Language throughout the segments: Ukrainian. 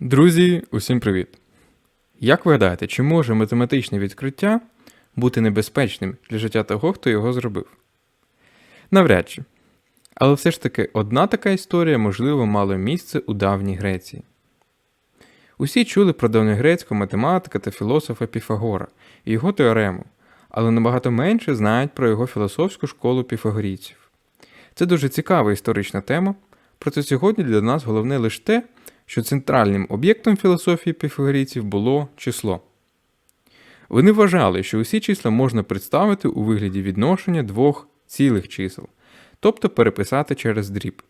Друзі, усім привіт! Як ви гадаєте, чи може математичне відкриття бути небезпечним для життя того, хто його зробив? Навряд чи. Але все ж таки одна така історія, можливо, мала місце у давній Греції. Усі чули про давньогрецького математика та філософа Піфагора і його теорему, але набагато менше знають про його філософську школу піфагорійців. Це дуже цікава історична тема, проте сьогодні для нас головне лише те, що центральним об'єктом філософії піфагорійців було число. Вони вважали, що усі числа можна представити у вигляді відношення двох цілих чисел, тобто переписати через дріб.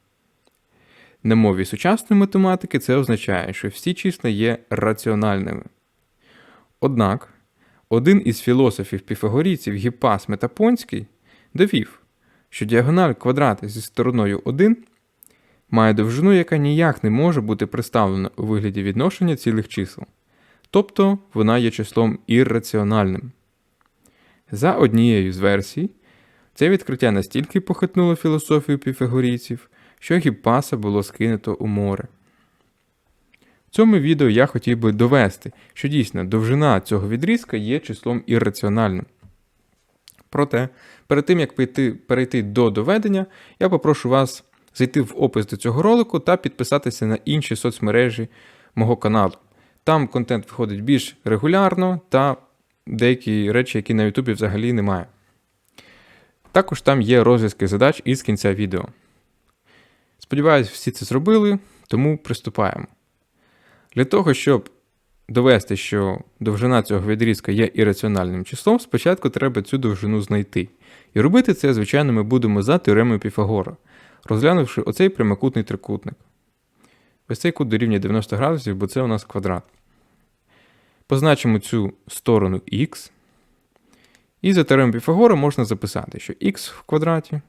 На мові сучасної математики це означає, що всі числа є раціональними. Однак, один із філософів піфагорійців Гіппас Метапонський довів, що діагональ квадрата зі стороною 1 має довжину, яка ніяк не може бути представлена у вигляді відношення цілих чисел, тобто вона є числом ірраціональним. За однією з версій, це відкриття настільки похитнуло філософію піфагорійців, що Гіппаса було скинуто у море. В цьому відео я хотів би довести, що дійсно довжина цього відрізка є числом ірраціональним. Проте, перед тим як перейти, перейти до доведення, я попрошу вас зайти в опис до цього ролику та підписатися на інші соцмережі мого каналу. Там контент виходить більш регулярно та деякі речі, які на Ютубі взагалі немає. Також там є розв'язки задач із кінця відео. Сподіваюсь, всі це зробили, тому приступаємо. Для того, щоб довести, що довжина цього відрізка є ірраціональним числом, спочатку треба цю довжину знайти. І робити це, звичайно, ми будемо за теоремою Піфагора, розглянувши оцей прямокутний трикутник. Ось цей кут дорівнює 90 градусів, бо це у нас квадрат. Позначимо цю сторону х. І за теоремою Піфагора можна записати, що х в квадраті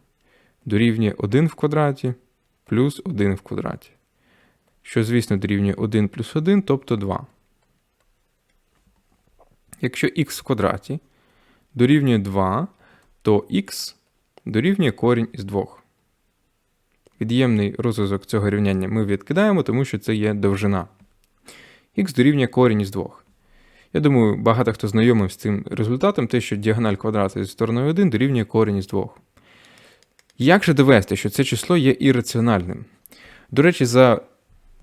дорівнює 1 в квадраті плюс 1 в квадраті. Що, звісно, дорівнює 1 плюс 1, тобто 2. Якщо х в квадраті дорівнює 2, то х дорівнює корінь із 2. Від'ємний розв'язок цього рівняння ми відкидаємо, тому що це є довжина. Х дорівнює корінь із 2. Я думаю, багато хто знайомий з цим результатом, те, що діагональ квадрата зі стороною 1 дорівнює корінь із 2. Як же довести, що це число є ірраціональним? До речі, за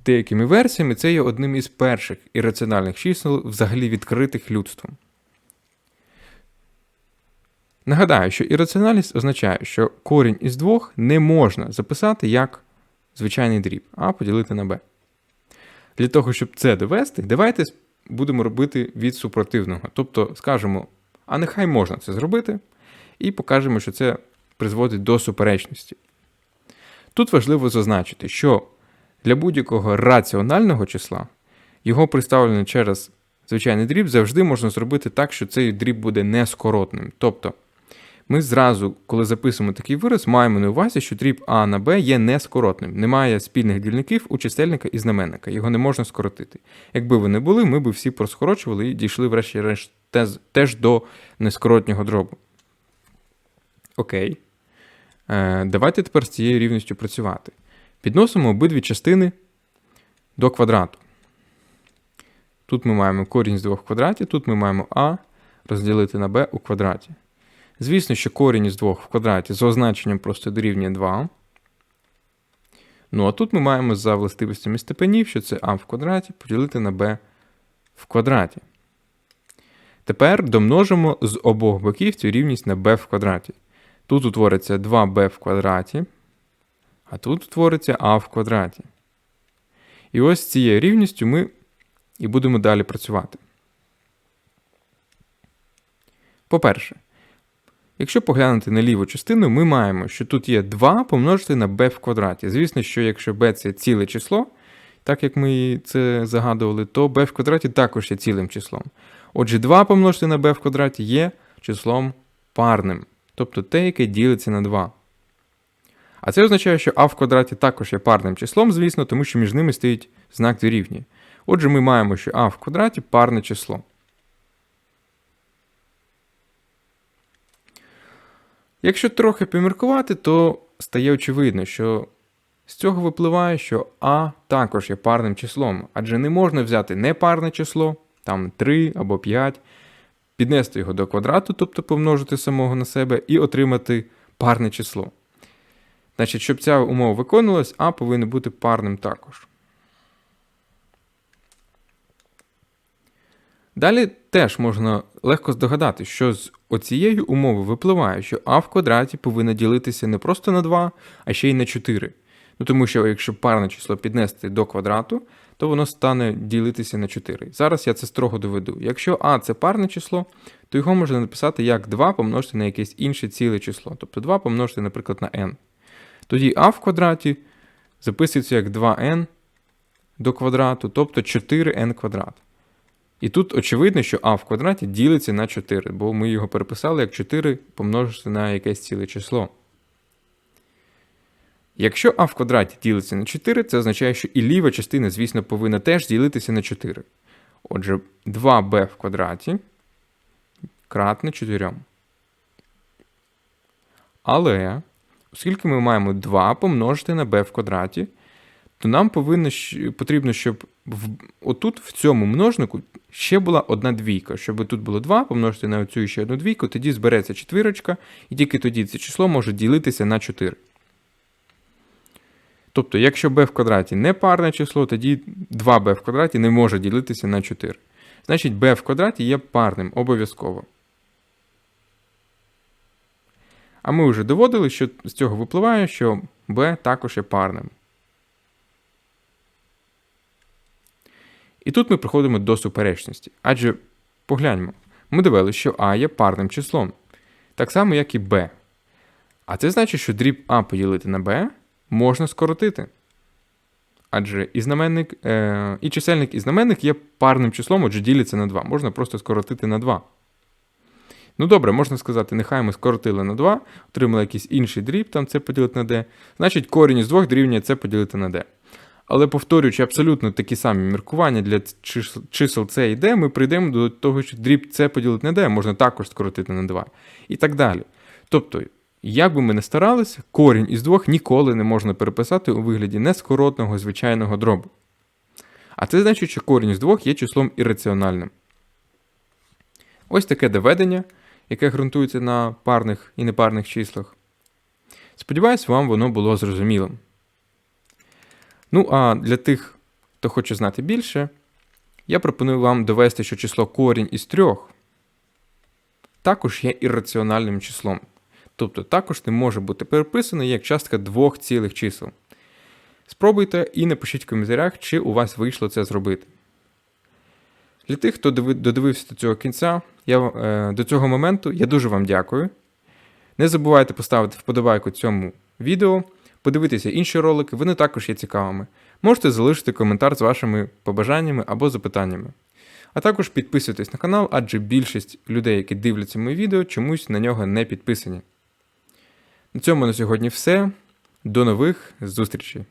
деякими версіями, це є одним із перших ірраціональних чисел, взагалі відкритих людством. Нагадаю, що ірраціональність означає, що корінь із двох не можна записати як звичайний дріб, а поділити на b. Для того, щоб це довести, давайте будемо робити від супротивного. Тобто скажемо, а нехай можна це зробити, і покажемо, що це призводить до суперечності. Тут важливо зазначити, що для будь-якого раціонального числа його представлення через звичайний дріб завжди можна зробити так, що цей дріб буде нескоротним. Тобто, ми зразу, коли записуємо такий вираз, маємо на увазі, що дріб А на Б є нескоротним. Немає спільних дільників у чисельника і знаменника, його не можна скоротити. Якби вони були, ми б всі проскорочували і дійшли, врешті-решт, теж до нескоротнього дробу. Окей. Е, Давайте тепер з цією рівністю працювати. Підносимо обидві частини до квадрату. Тут ми маємо корінь з 2 в квадраті, тут ми маємо А розділити на Б у квадраті. Звісно, що корінь із 2 в квадраті за означенням просто дорівнює 2. Ну, а тут ми маємо за властивостями степенів, що це А в квадраті поділити на Б в квадраті. Тепер домножимо з обох боків цю рівність на b в квадраті. Тут утвориться 2b в квадраті, а тут утвориться а в квадраті. І ось з цією рівністю ми і будемо далі працювати. По-перше, якщо поглянути на ліву частину, ми маємо, що тут є 2 помножити на b в квадраті. Звісно, що якщо b це ціле число, так як ми це загадували, то b в квадраті також є цілим числом. Отже, 2 помножити на b в квадраті є числом парним, тобто те, яке ділиться на 2. А це означає, що а в квадраті також є парним числом, звісно, тому що між ними стоїть знак дорівнює. Отже, ми маємо, що а в квадраті парне число. Якщо трохи поміркувати, то стає очевидно, що З цього випливає, що А також є парним числом, адже не можна взяти непарне число, там 3 або 5, піднести його до квадрату, тобто помножити самого на себе, і отримати парне число. Значить, щоб ця умова виконувалась, А повинен бути парним також. Далі теж можна легко здогадати, що з оцієї умови випливає, що а в квадраті повинно ділитися не просто на 2, а ще й на 4. Ну тому що якщо парне число піднести до квадрату, то воно стане ділитися на 4. Зараз я це строго доведу. Якщо а це парне число, то його можна написати як 2 помножити на якесь інше ціле число. Тобто 2 помножити, наприклад, на n. Тоді а в квадраті записується як 2n до квадрату, тобто 4n квадрат. І тут очевидно, що а в квадраті ділиться на 4, бо ми його переписали як 4 помножити на якесь ціле число. Якщо а в квадраті ділиться на 4, це означає, що і ліва частина, звісно, повинна теж ділитися на 4. Отже, 2b в квадраті кратне 4. Але, оскільки ми маємо 2 помножити на b в квадраті, то нам повинно, потрібно, щоб в, отут, в цьому множнику, ще була одна двійка. Щоб тут було 2 помножити на оцю ще одну двійку, тоді збереться четвірочка, і тільки тоді це число може ділитися на 4. Тобто, якщо b в квадраті не парне число, тоді 2b в квадраті не може ділитися на 4. Значить, b в квадраті є парним обов'язково. А ми вже доводили, що з цього випливає, що b також є парним. І тут ми приходимо до суперечності. Адже погляньмо, ми довели, що А є парним числом, так само, як і Б. А це значить, що дріб А поділити на Б можна скоротити. Адже і знаменник, е, і чисельник, і знаменник є парним числом, отже діляться на 2. Можна просто скоротити на 2. Ну добре, можна сказати, нехай ми скоротили на 2, отримали якийсь інший дріб, там це поділити на d. Значить, корінь із 2 дорівнює це поділити на d. Але повторюючи абсолютно такі самі міркування для чисел, c і d, ми прийдемо до того, що дріб c поділити на d можна також скоротити на 2. І так далі. Тобто, як би ми не старалися, корінь із двох ніколи не можна переписати у вигляді нескоротного звичайного дробу. А це значить, що корінь із двох є числом ірраціональним. Ось таке доведення, яке ґрунтується на парних і непарних числах. Сподіваюсь, вам воно було зрозумілим. Ну, а для тих, хто хоче знати більше, я пропоную вам довести, що число корінь із трьох також є ірраціональним числом. Тобто також не може бути переписано як частка двох цілих чисел. Спробуйте і напишіть в коментарях, чи у вас вийшло це зробити. Для тих, хто додивився до цього кінця, я, е, до цього моменту, я дуже вам дякую. Не забувайте поставити вподобайку цьому відео, подивитися інші ролики, вони також є цікавими. Можете залишити коментар з вашими побажаннями або запитаннями. А також підписуйтесь на канал, адже більшість людей, які дивляться мої відео, чомусь на нього не підписані. На цьому на сьогодні все. До нових зустрічей!